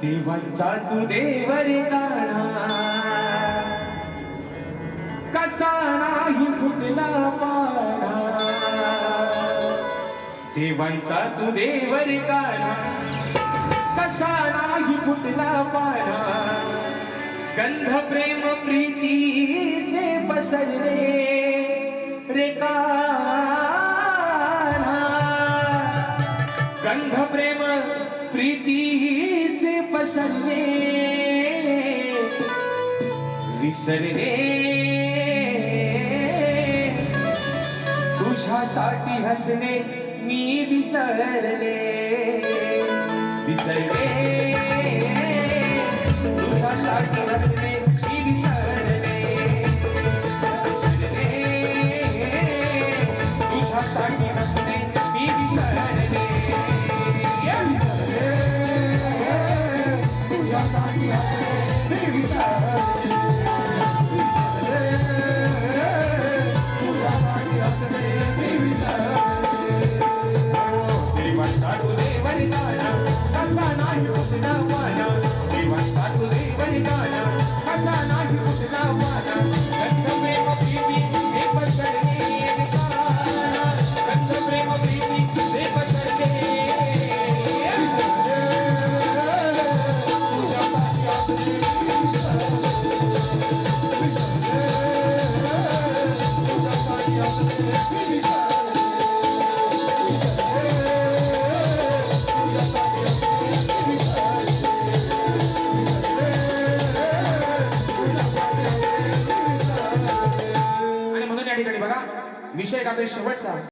देवांचा तू देवरे काना कसा नाही फुटला पाना देवांचा तू देवरे काना कसा नाही फुटला पाना गंध प्रेम प्रीतीचे पसरले रे काना गंध प्रेम प्रीतीचे पसरले. विसरले. तुझ्यासाठी हसणे मी विसरले. विसरले. तुझ्यासाठी हसणे नाही कुठला ठिकाणी बघा. विषय कसा शेवटचा?